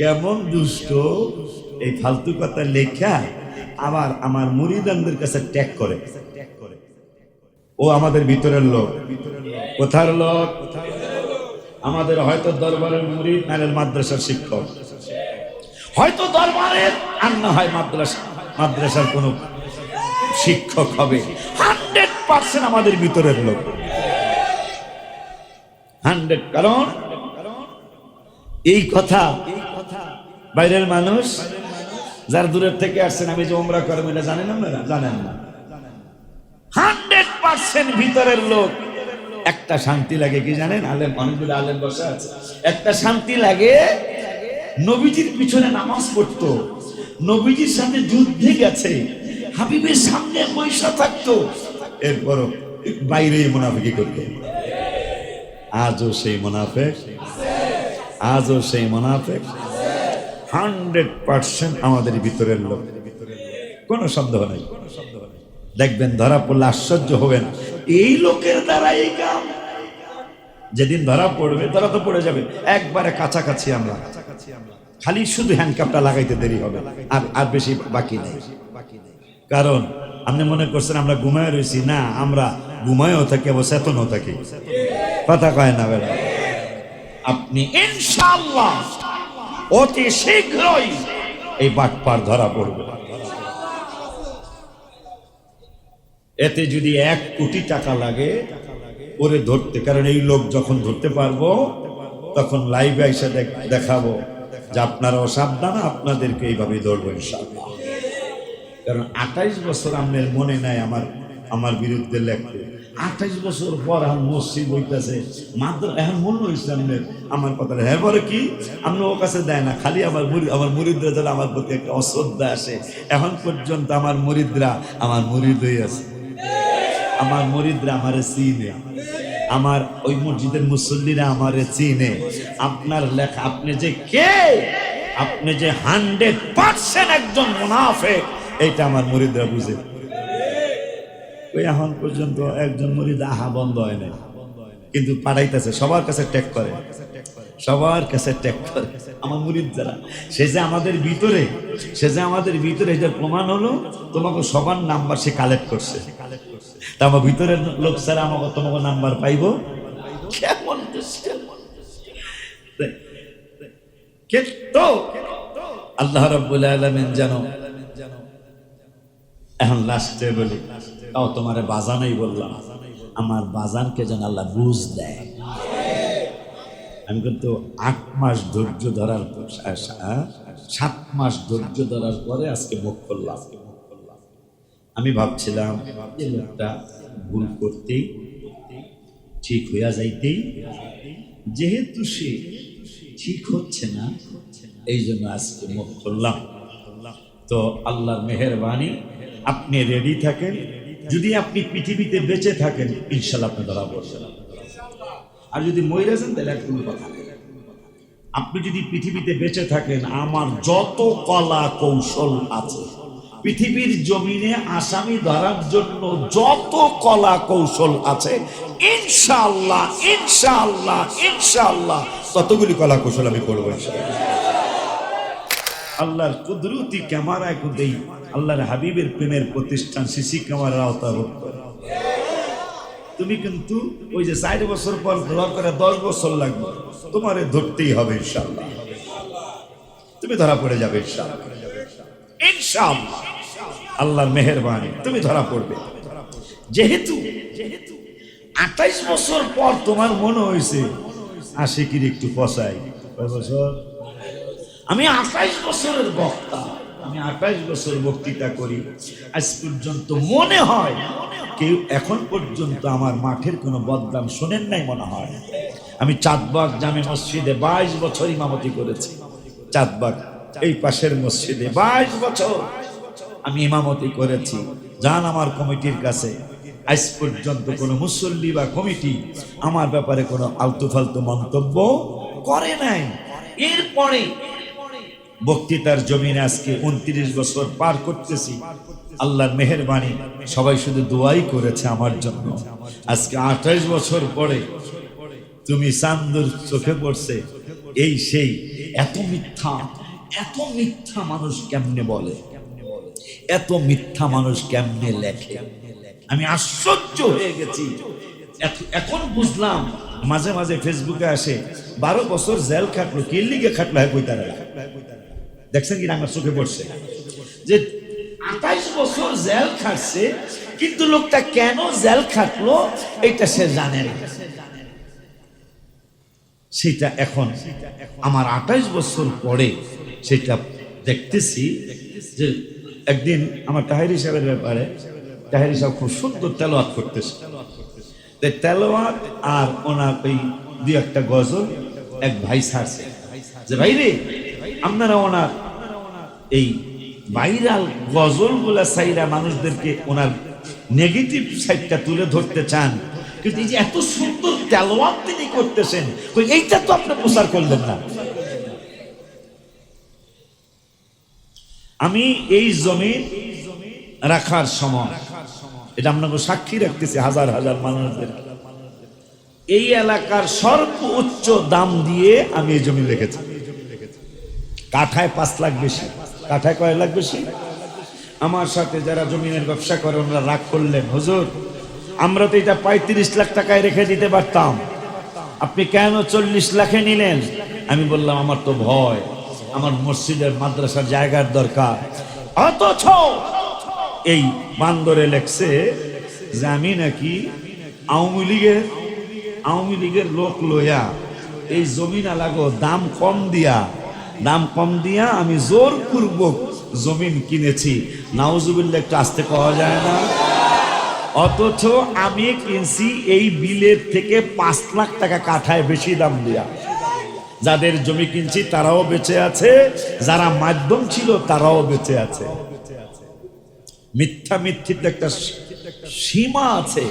কেমন দুষ্ট? এই ফালতু কথা লেখা আবার আমার মুরিদানদের কাছে ট্যাগ করে। ও আমাদের ভিতরের লোক। কোথার লোক? আমাদের হয়তো দরবারের মুরিদ নারের মাদ্রাসার শিক্ষক। হয়তো দরবারের আর না হয় মাদ্রাসা। মাদ্রাসার কোন শিক্ষক হবে। হান্ড্রেড পার্সেন্ট আমাদের ভিতরের লোক। হান্ড্রেড কারণ এই কথা বাইরের মানুষ যার দূরের থেকে আসছেন, আমি যে ওমরা করব এটা জানেন আপনারা? জানেন না। হান্ড্রেড পার্সেন্ট ভিতরের লোক। একটা শান্তি লাগে কি জানেন? আলেম, অনেকগুলো আলেম বসে আছে। একটা শান্তি লাগে, নবীজির পিছনে নামাজ পড়তো। নবীজির সাথে যুদ্ধে গেছে। হাবিবের সামনে পয়সা থাকতো। এরপরও বাইরে মুনাফিকি করতো। আজও সেই মুনাফেক। আজও সেই মুনাফেক। হান্ড্রেড পার্সেন্ট আমাদের ভিতরের লোক। কোনো সন্দেহ নেই। দেখবেন ধরা পড়লে আশ্চর্য হবেন। এই লোকের দ্বারা এই কাম। যেদিন ধরা পড়বে, ধরা তো পড়ে যাবে। একবারে কাছাকাছি আমরা। খালি শুধু হ্যান্ডকাপটা লাগাইতে দেরি হবে। আর আর বেশি বাকি নেই। কারণ, আপনি মনে করছেন আমরা ঘুমায় রয়েছি? না, আমরা ঘুমায়ও থাকি, আবার চেতনও থাকি। কথা কয় না বেলা আপনি ইনশাআল্লাহ অতি শীঘ্রই এই বাটপার ধরা পড়বে। এতে যদি এক কোটি টাকা লাগে, ওরে ধরতে, কারণ এই লোক যখন ধরতে পারব, তখন লাইভে এসে দেখ- দেখাবো যে আপনারা অসাবধান, আপনাদেরকে এইভাবে ধরবো কারণ আঠাইশ বছর আপনার মনে নাই আমার আমার বিরুদ্ধে লেখতে আঠাইশ বছর পর আমার মসজিদ বইতেছে মাত্র এখন হয়েছে আপনার আমার কথা হ্যাঁ পরে কি? আপনি ও কাছে দেয় না। খালি আমার আমার মুরিদরা যেন আমার প্রতি একটা অশ্রদ্ধা আসে। এখন পর্যন্ত আমার মুরিদরা আমার মুরিদ হয়ে আছে। আমার মুরিদরা আমারে চিনে। আমার ওই মসজিদের মুসল্লিরা আমারে চিনে। আপনার লেখা, আপনি যে কে? আপনি যে হান্ড্রেড পার্সেন্ট একজন মুনাফেক, এইটা আমার মুরিদরা বুঝে। ওই এখন পর্যন্ত একজন মুরিদ আহা বন্ধ হয় নাই। কিন্তু পাঠাইতেছে, সবার কাছে ট্যাগ করে। সবার কাছে ট্যাগ করে। আমার মুরিদ যারা, সে যে আমাদের ভিতরে, সে যে আমাদের ভিতরে এটার প্রমাণ হলো, তোমাকে সবার নাম্বার সে কালেক্ট করছে। তা আমার ভিতরের লোক ছাড়া আমাকে তোমাকে নাম্বার পাইব? কেমন। কিন্তু আল্লাহ রাব্বুল আলামিন জানো এখন লাস্টে বলি তাও তোমার বাজানই বললাম। আমার বাজানকে যেন আল্লাহ বুঝ দেয়। আমি কিন্তু আট মাস ধৈর্য ধরার সা- সাত মাস ধৈর্য ধরার পরে আজকে মুখ করলাম আমি ভাবছিলাম যে লোকটা ভুল করতেই, ঠিক হইয়া যাইতেই, যেহেতু সে ঠিক হচ্ছে না, এই জন্য আজকে মুখ করলাম তো আল্লাহর মেহরবানি, আপনি রেডি থাকেন? যদি আপনি পৃথিবীতে বেঁচে থাকেন ইনশাল্লাহ আপনি ধরা পড়ছেন আর যদি মরে যান, তাহলে আর কোনো কথা নেই। আপনি যদি পৃথিবীতে বেঁচে থাকেন, আমার যত কলা কৌশল আছে, পৃথিবীর জমিনে আসামি ধরার জন্য যত কলা কৌশল আছে ইনশাল্লাহ ইনশাল্লাহ ইনশাল্লাহ ততগুলি কলা কৌশল আমি করব, ইনশাআল্লাহ। আল্লাহর কুদরতি ক্যামেরায় দেই, আল্লাহর হাবিবের প্রেমের প্রতিষ্ঠান সিসি ক্যামেরার আওতাভুক্ত তুমি কিন্তু ওই যে চার বছর পর ঘর করে দশ বছর লাগবে, তোমারে ধরতেই হবে ইনশাল্লাহ তুমি ধরা পড়ে যাবে আল্লাহর মেহরবানি, তুমি ধরা পড়বে। যেহেতু যেহেতু আঠাইশ বছর পর তোমার মনে হয়েছে আশিকির একটু পচাই। বছর? আমি আঠাইশ বছরের বক্তা। আমি আঠাইশ বছর বক্তৃতা করি। আজ পর্যন্ত মনে হয় কেউ এখন পর্যন্ত আমার মাঠের কোনো বদনাম শোনেন নাই মনে হয়। আমি চাঁদবাগ জামে মসজিদে বাইশ বছর ইমামতি করেছি। চাঁদবাগ, এই পাশের মসজিদে বাইশ বছর আমি ইমামতি করেছি। যান আমার কমিটির কাছে। আজ পর্যন্ত কোনো মুসল্লি বা কমিটি আমার ব্যাপারে কোনো আলতু ফালতু মন্তব্য করে নাই। এরপরে বক্তৃতার জমিনে আজকে উনত্রিশ বছর পার করতেছি। আল্লাহর মেহরবানি, সবাই শুধু দোয়াই করেছে আমার জন্য। আজকে আঠাইশ বছর পরে তুমি চান্দুর চোখে পড়ছে, এই সেই এত মিথ্যা এত মিথ্যা মানুষ কেমনে বলে? এত মিথ্যা মানুষ কেমনে লেখে? আমি আশ্চর্য হয়ে গেছি। এখন বুঝলাম, মাঝে মাঝে ফেসবুকে আসে, বারো বছর জেল খাটলো, কি লিগে খাটলো হ্যাঁ কই তারা? দেখছেন কি না আমার চোখে পড়ছে? যে আঠাইশ বছর জেল খাটছে, কিন্তু লোকটা কেন জেল খাটলো এটা সে জানে না। সেটা এখন আমার আঠাইশ বছর পরে সেটা দেখতেছি যে একদিন আমার তাহেরি সাহেবের ব্যাপারে, তাহেরি সাহেব খুব সুন্দর তেলোয়াত করতেছে। তেলোয়াত আর ওনার ওই দুই একটা গজল এক ভাই ছাড়ছে যে ভাই রে আপনারা ওনার এই ভাইরাল গজলগুলা সাইরা মানুষদেরকে ওনার নেগেটিভ সাইডটা তুলে ধরতে চান। কিন্তু এই যে এত সুন্দর তেলোয়াত তিনি করতেছেন, কই এইটা তো আপনি প্রচার করলেন না। আমি এই জমিন রাখার সময়, এটা আপনাকে সাক্ষী রাখতেছি হাজার হাজার মানুষদের। এই এলাকার সর্বোচ্চ দাম দিয়ে আমি এই জমি রেখেছি। কাঠায় পাঁচ লাখ বেশি। কাঠায় কয় লাখ বেশি? আমার সাথে যারা জমিনের ব্যবসা করে, ওনারা রাগ করলেন। হুজুর, আমরা তো এটা পঁয়ত্রিশ লাখ টাকায় রেখে দিতে পারতাম। আপনি কেন চল্লিশ লাখে নিলেন? আমি বললাম, আমার তো ভয়। আমার মসজিদের, মাদ্রাসার জায়গার দরকার। অথচ এই বান্দরে লেখছে যে আমি নাকি আওয়ামী লীগের আওয়ামী লীগের লোক লইয়া এই জমিন লাগো দাম কম দিয়া দাম কম দিয়া আমি জোর পূর্বক জমিন কিনেছি। নাউজুবিল্লা একটু আসতে পাওয়া যায় না? অথচ আমি কিনছি এই বিলের থেকে পাঁচ লাখ টাকা কাঠায় বেশি দাম দিয়া। যাদের জমি কিনছি তারাও বেঁচে আছে, যারা মাধ্যম ছিল তারাও বেঁচে আছে। মিথ্যা মিথ্যিত একটা সীমা আছে।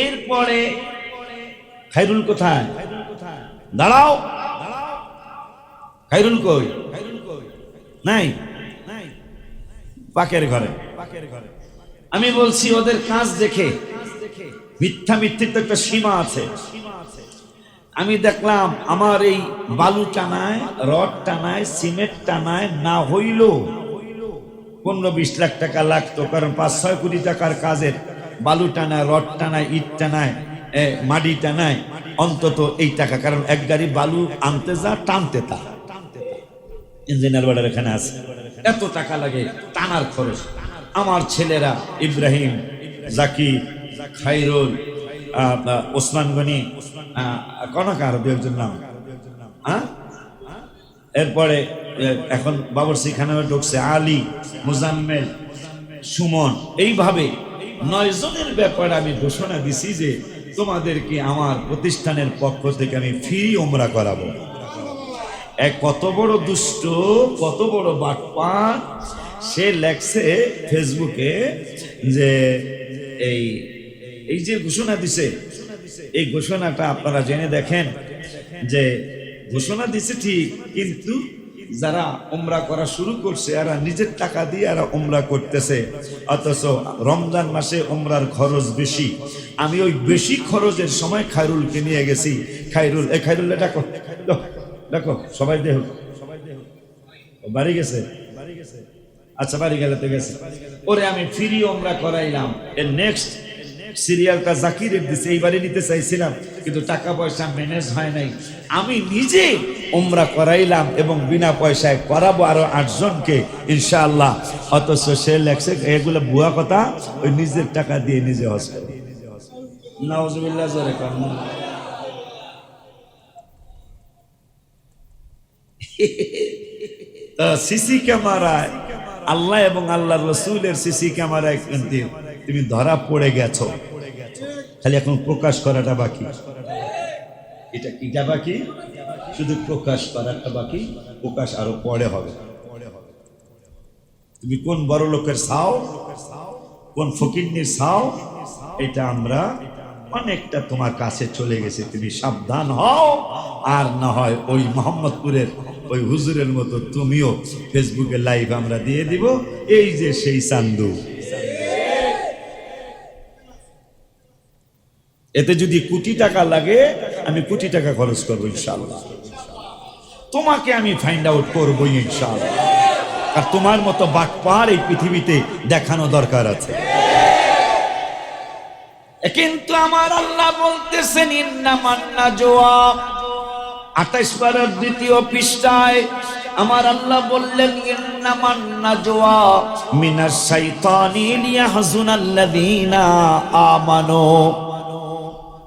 এরপরে খাইরুল কোথায়? দাঁড়াও। খাইরুল কই? নাই। পাকের ঘরে। আমি বলছি, ওদের কাজ দেখে। মিথ্যা মিথ্যির তো একটা সীমা আছে। আমি দেখলাম, আমার এই বালু টানায়, রড টানায়, সিমেন্ট টানায়, না হইল পনেরো বিশ লাখ টাকা লাগতো, কারণ পাঁচ ছয় কোটি টাকার কাজের বালু টানায়, রড টানায়, ইট টানায় মাটি টানায়, অন্তত এই টাকা। কারণ এক গাড়ি বালু আনতে যা, টানতে তা। ইঞ্জিনিয়ার বাড়ার এখানে আছে। এত টাকা লাগে টানার খরচ। আমার ছেলেরা ইব্রাহিম জাকির খাইরুল ওসমান গনি আহ, কনকার দু একজন নাম। এরপরে এখন বাবরসি খানে ঢুকছে আলী মুজাম্মেল সুমন। এইভাবে নয় জনের ব্যাপারে আমি ঘোষণা দিছি যে তোমাদেরকে আমার প্রতিষ্ঠানের পক্ষ থেকে আমি ফ্রি ওমরা করাবো। এক কত বড় দুষ্ট, কত বড় বাটপা সে লেখছে ফেসবুকে যে এই এই যে ঘোষণা দিছে, এই ঘোষণাটা আপনারা জেনে দেখেন যে ঘোষণা দিছে ঠিক, কিন্তু যারা ওমরা করা শুরু করছে, এরা নিজের টাকা দিয়ে এরা ওমরা করতেছে। অথচ রমজান মাসে ওমরার খরচ বেশি। আমি ওই বেশি খরচের সময় খায়রুলকে নিয়ে গেছি। খায়রুল, এ খায়রুল ডাকো দেখো, দেখো সবাই দেহ। ও বাড়ি গেছে? আচ্ছা বাড়ি গেলে তো গেছে। ওরে আমি ফ্রি ওমরা করাইলাম। এর নেক্সট সিরিয়ালটা জাকিরের দিছে এইবারে নিতে চাইছিলাম কিন্তু টাকা পয়সা ম্যানেজ হয় নাই। আমি নিজে ওমরা করাইলাম এবং বিনা পয়সায় করাবো আরও আটজনকে ইনশাআল্লাহ। অথচ সে লেখছে এগুলো বুয়া কথা ওই নিজের টাকা দিয়ে নিজে হসপিটাল নাউজুবিল্লাহ জোরে কর সিসি ক্যামেরায় আল্লাহ এবং আল্লাহ রসুলের সিসি ক্যামেরায় কিন্তু তুমি ধরা পড়ে গেছো। খালি এখন প্রকাশ করাটা বাকি। এটা কিটা বাকি? শুধু প্রকাশ করাটা বাকি, প্রকাশ আরও পরে হবে। তুমি কোন বড় লোকের সাও, কোন ফকিন্নির সাও, এটা আমরা অনেকটা তোমার কাছে চলে গেছে। তুমি সাবধান হও, আর না হয় ওই মোহাম্মদপুরের ওই হুজুরের মতো তুমিও ফেসবুকে লাইভ আমরা দিয়ে দিব। এই যে সেই চান্দু এতে যদি কোটি টাকা লাগে, আমি কোটি টাকা খরচ করব ইনশাল্লাহ তোমাকে আমি ফাইন্ড আউট করবোই ইনশাআল্লাহ। আর তোমার মতো বাটপার এই পৃথিবীতে দেখানো দরকার আছে। কিন্তু আমার আল্লাহ বলতেছেন ইন্না মান্না জোয়া আঠাইশ বারের দ্বিতীয় পৃষ্ঠায় আমার আল্লাহ বললেন ইন্না মান্না জোয়া মিনাস শাইতানি লিয়াহজুনাল্লাযীনা আমানু।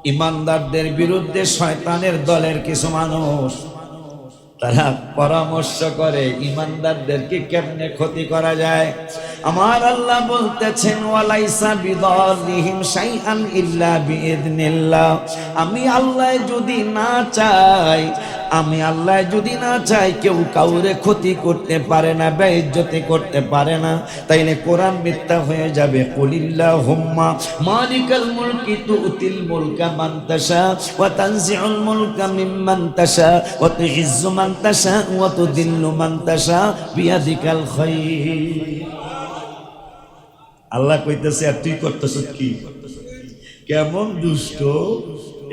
ইমানদারদের বিরুদ্ধে শয়তানের দলের কিছু মানুষ তারা পরামর্শ করে, ইমানদারদেরকে কেমনে ক্ষতি করা যায়? আমার আল্লাহ বলতেছেন, ওয়ালাইসা বিদলিহিম শাইআন ইল্লা বিইذنিল্লাহ আমি আল্লাহ যদি না চাই আমি আল্লাহ যদি না চাই, কেউ কাউরে ক্ষতি করতে পারে না, বেইজ্জতি করতে পারে না। তাইলে কোরআন মিথ্যা হয়ে যাবে। কুলিল্লাহুম্মা মালিকাল মুলকি তুতিল মুলকা মান তাশা, ওয়া তানজিউল মুলকা ওয়া ওয়া তুদিল্লু বিয়াদিকাল খায়র আল্লাহ কইতেছে, আর তুই করতেছ কি? কেমন দুষ্ট?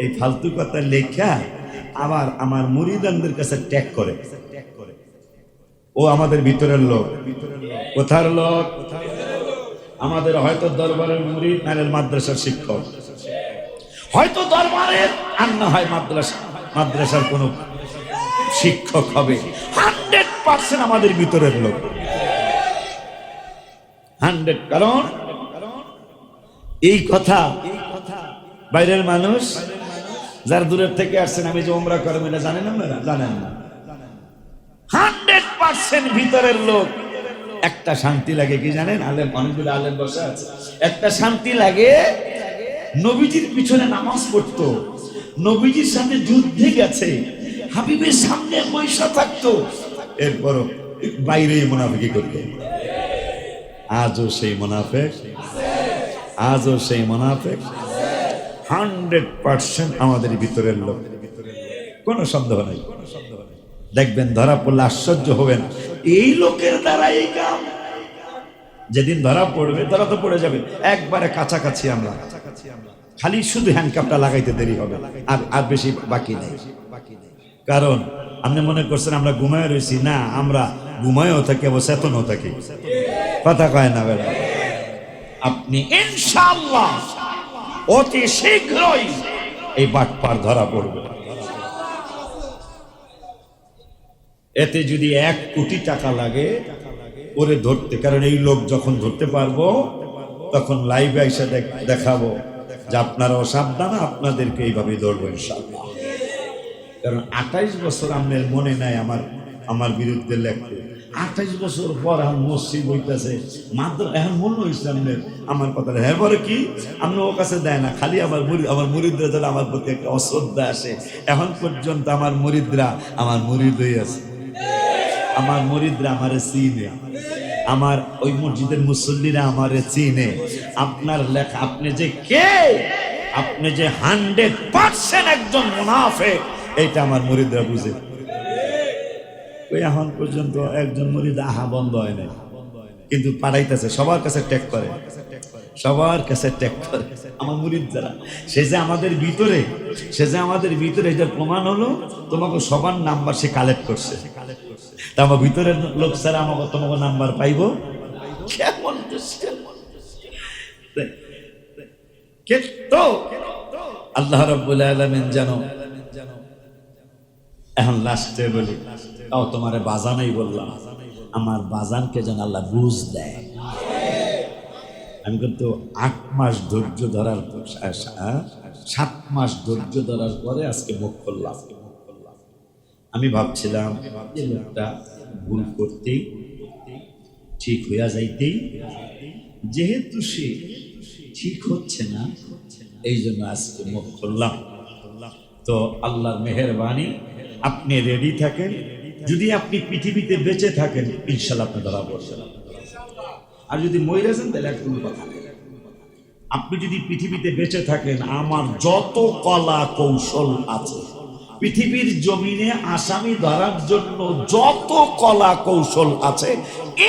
এই ফালতু কথা লেখা আবার আমার মুরিদানদের কাছে ট্যাগ করে। ও আমাদের ভিতরের লোক। কোথার লোক? আমাদের হয়তো দরবারের মুরিদ নারের মাদ্রাসার শিক্ষক। হয়তো দরবারের আর না হয় মাদ্রাসা। মাদ্রাসার কোনো শিক্ষক হবে। হান্ড্রেড পার্সেন্ট আমাদের ভিতরের লোক। হান্ড্রেড কারণ? এই কথা বাইরের মানুষ যারা দূরের থেকে আসছেন, আমি যে ওমরা করব এটা জানেন আপনারা? জানেন না। হান্ড্রেড পার্সেন্ট ভিতরের লোক। একটা শান্তি লাগে কি জানেন? আলেম, অনেকগুলো আলেম বসে আছে। একটা শান্তি লাগে, নবীজির পিছনে নামাজ পড়তো। নবীজির সাথে যুদ্ধে গেছে। হাবিবের সামনে পয়সা থাকতো। এরপরও বাইরে মুনাফিকি করতো আজও সেই মুনাফেক। আজও সেই মুনাফেক। হান্ড্রেড পার্সেন্ট আমাদের ভিতরের লোক। কোনো সন্দেহ নাই। দেখবেন ধরা পড়লে আশ্চর্য হবেন। এই লোকের দ্বারা এই কাম। যেদিন ধরা পড়বে, ধরা তো পড়ে যাবে। একবারে কাছাকাছি আমরা। খালি শুধু হ্যান্ডকাপটা লাগাইতে দেরি হবে। আর আর বেশি বাকি নেই। কারণ, আপনি মনে করছেন আমরা ঘুমায় রয়েছি? না, আমরা ঘুমায়ও থাকি, আবার চেতনও থাকি। কথা কয় না বেড়া আপনি ইনশাআল্লাহ অতি শীঘ্রই এই বাটপার ধরা পড়বে। এতে যদি এক কোটি টাকা লাগে, ওরে ধরতে, কারণ এই লোক যখন ধরতে পারব, তখন লাইভে এসে দেখ- দেখাবো যে আপনারাও সাবধান আপনাদেরকে এইভাবে ধরবো কারণ আঠাইশ বছর আপনার মনে নাই আমার আমার বিরুদ্ধে লেখতে। আঠাইশ বছর পর এখন মসজিদ বইতেছে মাত্র এখন মনে ইসলামের আমার কথা হ্যাঁ পরে কি? আমি ও কাছে দেয় না। খালি আমার মুরিদ আমার মুরিদরা যেন আমার প্রতি একটা অশ্রদ্ধা আসে। এখন পর্যন্ত আমার মুরিদরা আমার মুরিদ হয়ে আছে। আমার মুরিদরা আমারে চিনে। আমার ওই মসজিদের মুসল্লিরা আমারে চিনে। আপনার লেখা আপনি যে কে? আপনি যে হান্ড্রেড পার্সেন্ট একজন মুনাফে এইটা আমার মুরিদরা বুঝে। এখন পর্যন্ত একজন মরিদ আহা বন্ধ হয় নাই। কিন্তু পাঠাইতেছে সবার কাছে ট্যাগ করে। সবার কাছে ট্যাগ করে। আমার মুরিদ যারা, সে যে আমাদের ভিতরে, সে যে আমাদের ভিতরে যে প্রমাণ হলো তোমাকে সবার নাম্বার সে কালেক্ট করছে। তা আমার ভিতরের লোক স্যার আমাকে তোমাকে নাম্বার পাইবো? কেমন আল্লাহ রব্বুল আলমিন জানো এখন লাস্টে বলি। তাও তোমার বাজানাই বললাম। আমার বাজানকে যেন আল্লাহ বুঝ দেয়। আমি কিন্তু আট মাস ধৈর্য ধরার সাত মাস ধৈর্য ধরার পরে আজকে মুখ করলাম আমি ভাবছিলাম যে লোকটা ভুল করতেই, ঠিক হইয়া যাইতেই, যেহেতু সে ঠিক হচ্ছে না, এই জন্য আজকে মুখ করলাম তো আল্লাহর মেহরবানি, আপনি রেডি থাকেন? যদি আপনি পৃথিবীতে বেঁচে থাকেন ইনশাল্লাহ আপনি ধরা পড়ছেন আর যদি যান, তাহলে আর কোনো কথা নেই। আপনি যদি পৃথিবীতে বেঁচে থাকেন, আমার যত কলা কৌশল আছে, পৃথিবীর জমিনে আসামি ধরার জন্য যত কলা কৌশল আছে,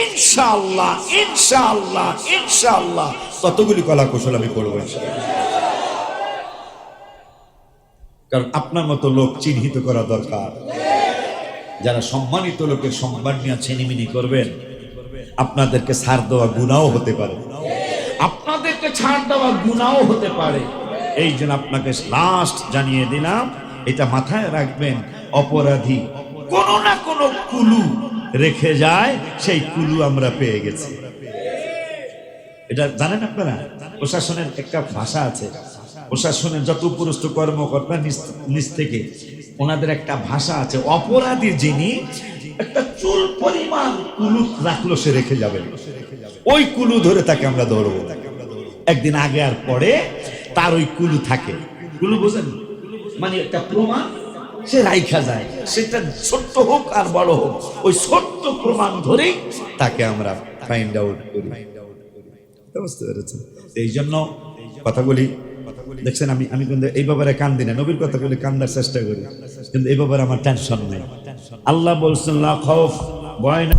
ইনশাআল্লাহ ইনশাল্লাহ ইনশাল্লাহ ততগুলি কলা কৌশল আমি করব কারণ আপনার মতো লোক চিহ্নিত করা দরকার। যারা সম্মানিত লোকের সম্মান নিয়ে ছিনিমিনি করবেন, আপনাদেরকে ছাড় দেওয়া গুণাও হতে পারে। আপনাদেরকে ছাড় দেওয়া গুণাও হতে পারে। এই জন্য আপনাকে লাস্ট জানিয়ে দিলাম, এটা মাথায় রাখবেন, অপরাধী কোনো না কোনো কুলু রেখে যায়, সেই কুলু আমরা পেয়ে গেছি। এটা জানেন আপনারা? প্রশাসনের একটা ভাষা আছে। প্রশাসনের যত উপরস্থ কর্মকর্তা নিচ- থেকে ওনাদের একটা ভাষা আছে, অপরাধী যিনি একটা চুল পরিমাণ কুলু রাখল, সে রেখে যাবে। ওই কুলু ধরে তাকে আমরা ধরবো। একদিন আগে আর পরে তার ওই কুলু থাকে। কুলু বোঝেন? মানে একটা প্রমাণ, সে রাইখা যায়। সেটা ছোট্ট হোক আর বড় হোক, ওই ছোট্ট প্রমাণ ধরেই তাকে আমরা ফাইন্ড আউট করি। বুঝতে পেরেছেন? এই জন্য কথা বলি দেখছেন আমি আমি কিন্তু এই ব্যাপারে কান দিই না। নবীর কথা বলে কান্দার চেষ্টা করি। কিন্তু এই ব্যাপারে আমার টেনশন নেই। আল্লাহ বলছেন খৌফ ভয় না